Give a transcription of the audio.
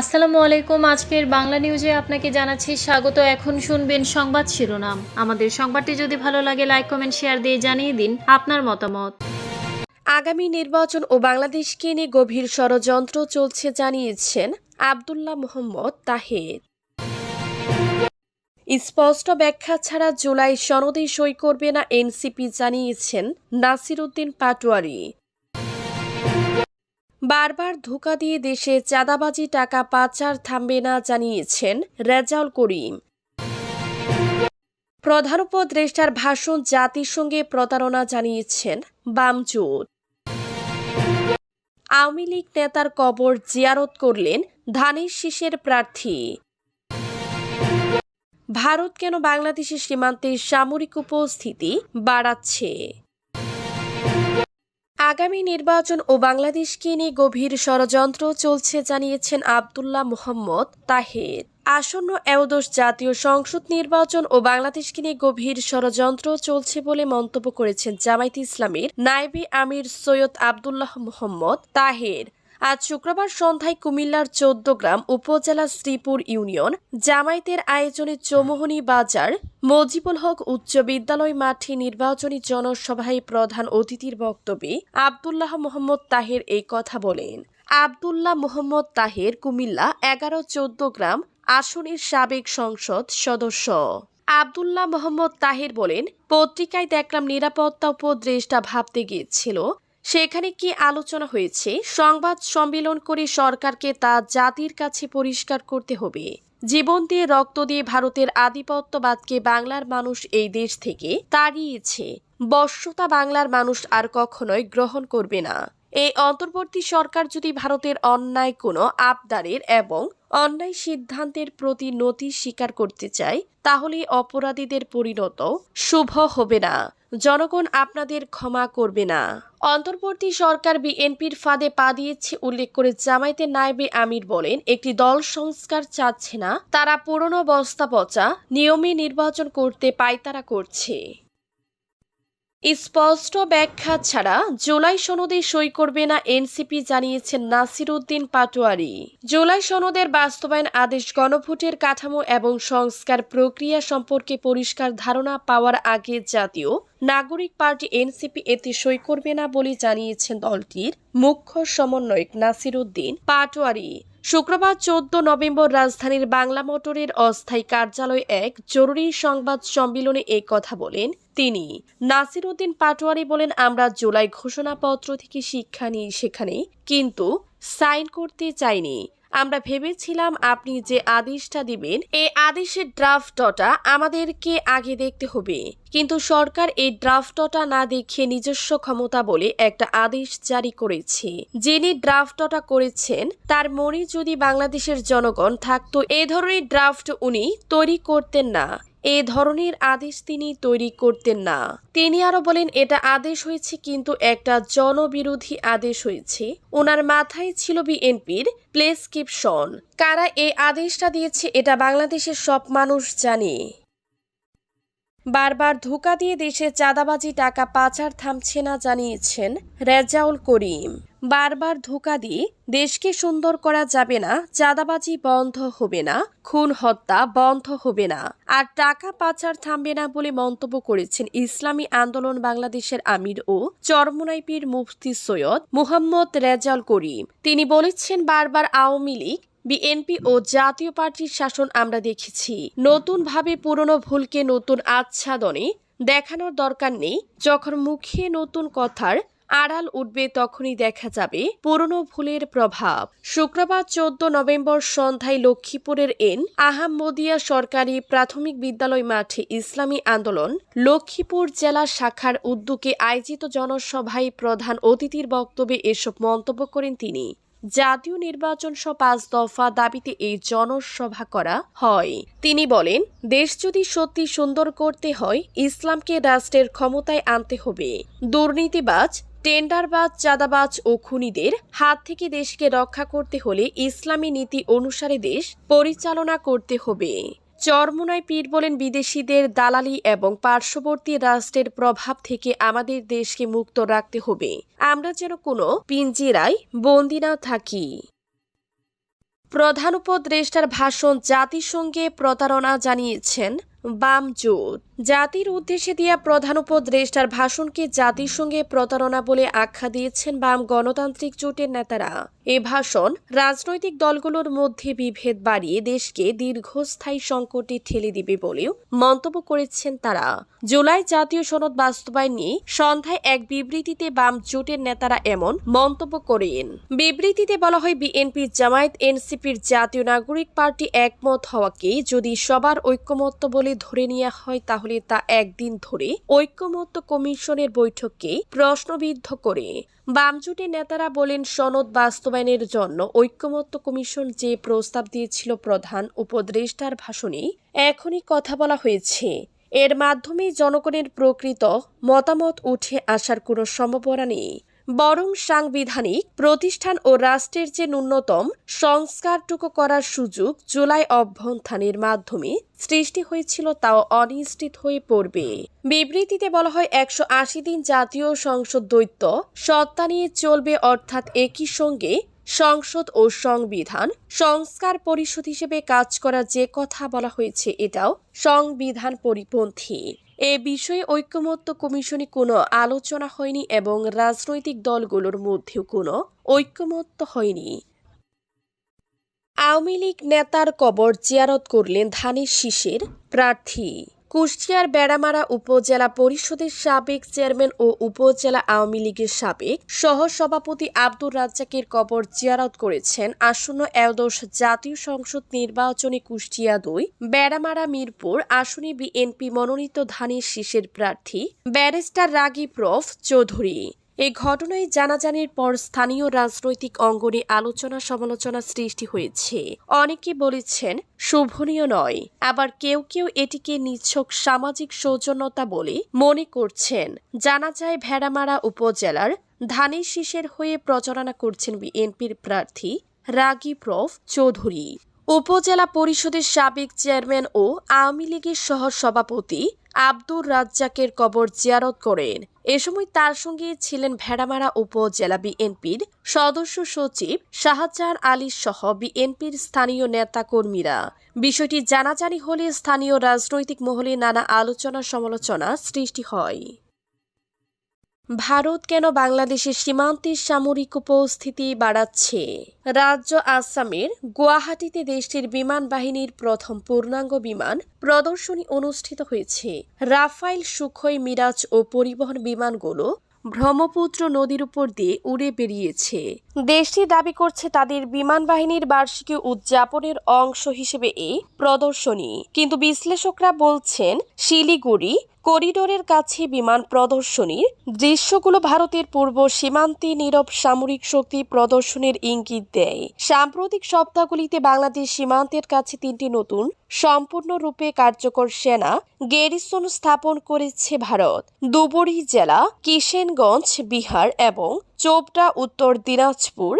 আসসালামু আলাইকুম। আজকের বাংলা নিউজে আপনাকে জানাচ্ছি স্বাগত। এখন শুনবেন সংবাদ শিরোনাম। আমাদের সংবাদটি যদি ভালো লাগে লাইক কমেন্ট শেয়ার দিয়ে জানিয়ে দিন আপনার মতামত। আগামী নির্বাচন ও বাংলাদেশকে নিয়ে গভীর ষড়যন্ত্র চলছে জানিয়েছেন আবদুল্লাহ মোহাম্মদ তাহের। স্পষ্ট ব্যাখ্যা ছাড়া জুলাই সনদে সই করবে না এনসিপি, জানিয়েছেন নাসিরুদ্দিন পাটোয়ারি। বারবার ধোকা দিয়ে দেশে চাঁদাবাজি, টাকা পাচার থামবে না জানিয়েছেন রেজাউল করিম। প্রধান উপদেষ্টার ভাষণ জাতিসংঘে প্রতারণা জানিয়েছেন বামজোট। আওয়ামী লীগ নেতার কবর জিয়ারত করলেন ধানের শীষের প্রার্থী। ভারত কেন বাংলাদেশের সীমান্তে সামরিক উপস্থিতি বাড়াচ্ছে? আগামী নির্বাচন ও বাংলাদেশকে নিয়ে গভীর ষড়যন্ত্র চলছে, জানিয়েছেন আবদুল্লাহ মোহাম্মদ তাহের। আসন্ন এওদশ জাতীয় সংসদ নির্বাচন ও বাংলাদেশকে নিয়ে গভীর ষড়যন্ত্র চলছে বলে মন্তব্য করেছেন জামায়াত ইসলামের নাইবি আমির সৈয়দ আবদুল্লাহ মোহাম্মদ তাহের। আজ শুক্রবার সন্ধ্যায় কুমিল্লার চৌদ্দগ্রাম উপজেলা শ্রীপুর ইউনিয়ন জামায়াতের আয়োজনে চৌমোহনী বাজার, মজিবুল হক উচ্চ বিদ্যালয় মাঠে নির্বাচনী জনসভায় প্রধান অতিথির বক্তব্যে আবদুল্লাহ মোহাম্মদ তাহের এই কথা বলেন। আবদুল্লাহ মোহাম্মদ তাহের কুমিল্লা এগারো চোদ্দ গ্রাম আসনের সাবেক সংসদ সদস্য। আবদুল্লাহ মোহাম্মদ তাহের বলেন, পত্রিকায় দেখলাম নিরাপত্তা উপদেষ্টা ভাবতে গিয়েছিল সেখানে কি আলোচনা হয়েছে? সংবাদ সম্মেলন করে সরকারকে তা জাতির কাছে পরিষ্কার করতে হবে। জীবন দিয়ে রক্ত দিয়ে ভারতের আধিপত্যবাদকে বাংলার মানুষ এই দেশ থেকে তাড়িয়েছে। বর্ষতা বাংলার মানুষ আর কখনোই গ্রহণ করবে না। এই অন্তর্বর্তী সরকার যদি ভারতের অন্যায় কোনো আবদারের এবং অন্যায় সিদ্ধান্তের প্রতি নতি স্বীকার করতে চায়, তাহলে অপরাধীদের পরিণত শুভ হবে না। জনগণ আপনাদের ক্ষমা করবে না। অন্তর্বর্তী সরকার বিএনপির ফাঁদে পা দিয়েছে উল্লেখ করে জামাইতে নায়েবে আমির বলেন, একটি দল সংস্কার চাচ্ছে না, তারা পুরনো বস্তা পচা, নিয়মে নির্বাচন করতে পায়তারা করছে। স্পষ্ট ব্যাখ্যা ছাড়া জুলাই সনদে সই করবে না এনসিপি, জানিয়েছেন নাসিরুদ্দিন পাটোয়ারি। জুলাই সনদের বাস্তবায়ন আদেশ গণভোটের কাঠামো এবং সংস্কার প্রক্রিয়া সম্পর্কে পরিষ্কার ধারণা পাওয়ার আগে জাতীয় নাগরিক পার্টি এনসিপি এতে সই করবে না বলে জানিয়েছেন দলটির মুখ্য সমন্বয়ক নাসিরুদ্দিন পাটোয়ারি। শুক্রবার চোদ্দ নভেম্বর রাজধানীর বাংলা মোটরের অস্থায়ী কার্যালয় এক জরুরি সংবাদ সম্মেলনে এই কথা বলেন তিনি। নাসির উদ্দিন পাটোয়ারি বলেন, আমরা জুলাই ঘোষণাপত্র থেকে শিক্ষা নিই সেখানে কিন্তু সাইন করতে চাইনি। আমরা ভেবেছিলাম আপনি যে আদেশটা দিবেন এই আদেশের ড্রাফটটা আমাদেরকে আগে দেখতে হবে। কিন্তু সরকার এই ড্রাফটটা না দেখিয়ে নিজস্ব ক্ষমতা বলে একটা আদেশ জারি করেছে। যিনি ড্রাফটটা করেছেন, তার মনে যদি বাংলাদেশের জনগণ থাকতো, এ ধরনের ড্রাফট উনি তৈরি করতেন না। এ ধরনের আদেশ তিনি তৈরি করতেন না। তিনি আরও বলেন, এটা আদেশ হয়েছে কিন্তু একটা জনবিরোধী আদেশ হয়েছে। ওনার মাথায় ছিল বিএনপির প্লেসক্রিপশন কারা এই আদেশটা দিয়েছে, এটা বাংলাদেশের সব মানুষ জানে। বারবার ধোকা দিয়ে দেশে চাঁদাবাজি, টাকা পাচার থামছে না, জানিয়েছেন রেজাউল করিম। বারবার ধোকা দিয়ে দেশকে সুন্দর করা যাবে না, চাঁদাবাজি বন্ধ হবে না, খুন হত্যা বন্ধ হবে না। আর টাকা পাচার থামবে না বলে মন্তব্য করেছেন ইসলামী আন্দোলন বাংলাদেশের আমির ও চরমোনাই পীর মুফতি সৈয়দ মুহাম্মদ রেজাল করিম। তিনি বলেছেন, বারবার আওয়ামী লীগ, বিএনপি ও জাতীয় পার্টির শাসন আমরা দেখেছি। নতুনভাবে পুরনো ভুলকে নতুন আচ্ছাদনে দেখানোর দরকার নেই। যখন মুখে নতুন কথার আড়াল উঠবে তখনই দেখা যাবে পুরনো ভুলের প্রভাব। শুক্রবার চোদ্দ নভেম্বর সন্ধ্যায় লক্ষ্মীপুরের এন আহাম্মদিয়া সরকারি প্রাথমিক বিদ্যালয় মাঠে ইসলামী আন্দোলন লক্ষ্মীপুর জেলা শাখার উদ্যোগে আয়োজিত জনসভায় প্রধান অতিথির বক্তব্যে এসব মন্তব্য করেন তিনি। জাতীয় নির্বাচন সহ পাঁচ দফা দাবিতে এই জনসভা করা হয়। তিনি বলেন, দেশ যদি সত্যি সুন্দর করতে হয়, ইসলামকে রাষ্ট্রের ক্ষমতায় আনতে হবে। দুর্নীতিবাজ টেন্ডারবাজ, চাঁদাবাজ ও খুনিদের হাত থেকে দেশকে রক্ষা করতে হলে ইসলামী নীতি অনুসারে দেশ পরিচালনা করতে হবে। চরমোনাই পীর বলেন বিদেশিদের দালালি এবং পার্শ্ববর্তী রাষ্ট্রের প্রভাব থেকে আমাদের দেশকে মুক্ত রাখতে হবে। আমরা যেন কোনো পিঞ্জিরায় বন্দি না থাকি। প্রধান উপদেষ্টার ভাষণ জাতিসংঘে প্রতারণা জানিয়েছেন বাম জোট। জাতির উদ্দেশ্যে দিয়া প্রধান উপদেষ্টার ভাষণকে জাতির সঙ্গে প্রতারণা বলে আখ্যা দিয়েছেন বাম গণতান্ত্রিক জোটের নেতারা। এ ভাষণ রাজনৈতিক দলগুলোর মধ্যে বিভেদ বাড়িয়ে দেশকে দীর্ঘস্থায়ী সংকটে ঠেলে দিবে বলেও মন্তব্য করেছেন তারা। জুলাই জাতীয় সনদ বাস্তবায়ন নিয়ে সন্ধ্যায় এক বিবৃতিতে বাম জোটের নেতারা এমন মন্তব্য করেন। বিবৃতিতে বলা হয়, বিএনপি, জামায়াত, এনসিপির জাতীয় নাগরিক পার্টি একমত হওয়াকে যদি সবার ঐক্যমত্য বলে ধরে নেওয়া হয়, তাহলে তা একদিন ধরে ঐক্যমত্য কমিশনের বৈঠককে প্রশ্নবিদ্ধ করে। বামজোটের নেতারা বলেন, সনদ বাস্তবায়নের জন্য ঐক্যমত্য কমিশন যে প্রস্তাব দিয়েছিল প্রধান উপদেষ্টার ভাষণে এখনই কথা বলা হয়েছে। এর মাধ্যমে জনগণের প্রকৃত মতামত উঠে আসার কোনো সম্ভাবনা নেই। বরং সাংবিধানিক প্রতিষ্ঠান ও রাষ্ট্রের যে ন্যূনতম সংস্কারটুকু করার সুযোগ জুলাই অভ্যন্থানের মাধ্যমে সৃষ্টি হয়েছিল তাও অনিশ্চিত হয়ে পড়বে। বিবৃতিতে বলা হয়, একশো আশি দিন জাতীয় সংসদ দ্বৈত, সত্তা নিয়ে চলবে অর্থাৎ একই সঙ্গে সংসদ ও সংবিধান, সংস্কার পরিষদ হিসেবে কাজ করার যে কথা বলা হয়েছে এটাও সংবিধান পরিপন্থী এ বিষয়ে ঐক্যমত্য কমিশনে কোনো আলোচনা হয়নি এবং রাজনৈতিক দলগুলোর মধ্যেও কোনো ঐক্যমত্য হয়নি। আওয়ামী লীগ নেতার কবর জিয়ারত করলেন ধানের শীষের প্রার্থী। কুষ্টিয়ার বেড়ামারা উপজেলা পরিষদের সাবেক চেয়ারম্যান ও উপজেলা আওয়ামী লীগের সাবেক সহসভাপতি আব্দুর রাজ্জাকের কবর জিয়ারত করেছেন আসন্ন একাদশ জাতীয় সংসদ নির্বাচনে কুষ্টিয়া দুই, বেড়ামারা মিরপুর, আসনে বিএনপি মনোনীত ধানের শীষের প্রার্থী ব্যারিস্টার রাগিব রফ চৌধুরী। এই ঘটনায় জানাজানির পর স্থানীয় রাজনৈতিক অঙ্গনে আলোচনা সমালোচনা সৃষ্টি হয়েছে। অনেকে বলেছেন, শোভনীয় নয়। আবার কেউ কেউ এটিকে নিছক সামাজিক সৌজন্যতা বলে মনে করছেন। জানা যায় ভেড়ামারা উপজেলার ধানের শীষের হয়ে প্রচারণা করছেন বিএনপির প্রার্থী রাগিব রফ চৌধুরী। উপজেলা পরিষদের সাবেক চেয়ারম্যান ও আওয়ামী লীগের সহ সভাপতি আব্দুর রাজ্জাকের কবর জিয়ারত করেন। এ সময় তার সঙ্গে ছিলেন ভেড়ামারা উপজেলা বিএনপির সদস্য সচিব শাহজাহান আলী সহ বিএনপির স্থানীয় নেতা কর্মীরা বিষয়টি জানাজানি হলে স্থানীয় রাজনৈতিক মহলে নানা আলোচনা সমালোচনা সৃষ্টি হয়। ভারত কেন বাংলাদেশের সীমান্তে সামরিক উপস্থিতি বাড়াচ্ছে? রাজ্য আসামের গুয়াহাটিতে দেশটির বিমান বাহিনীর প্রথম পূর্ণাঙ্গ বিমান প্রদর্শনী অনুষ্ঠিত হয়েছে। রাফাইল সুখই মিরাজ ও পরিবহন বিমানগুলো ব্রহ্মপুত্র নদীর উপর দিয়ে উড়ে বেরিয়েছে দেশটি দাবি করছে তাদের বিমান বাহিনীর বার্ষিকী উদযাপনের অংশ হিসেবে এই প্রদর্শনী। কিন্তু বিশ্লেষকরা বলছেন, শিলিগুড়ি করিডোরের কাছে বিমান প্রদর্শনীর দৃশ্যগুলো ভারতের পূর্ব সীমান্তে নীরব সামরিক শক্তি প্রদর্শনের ইঙ্গিত দেয়। সাম্প্রতিক সপ্তাহগুলিতে বাংলাদেশ সীমান্তের কাছে তিনটি নতুন, সম্পূর্ণরূপে কার্যকর সেনা গেরিসন স্থাপন করেছে ভারত। দুবরি জেলা কিশেনগঞ্জ বিহার এবং চোপড়া, উত্তর দিনাজপুর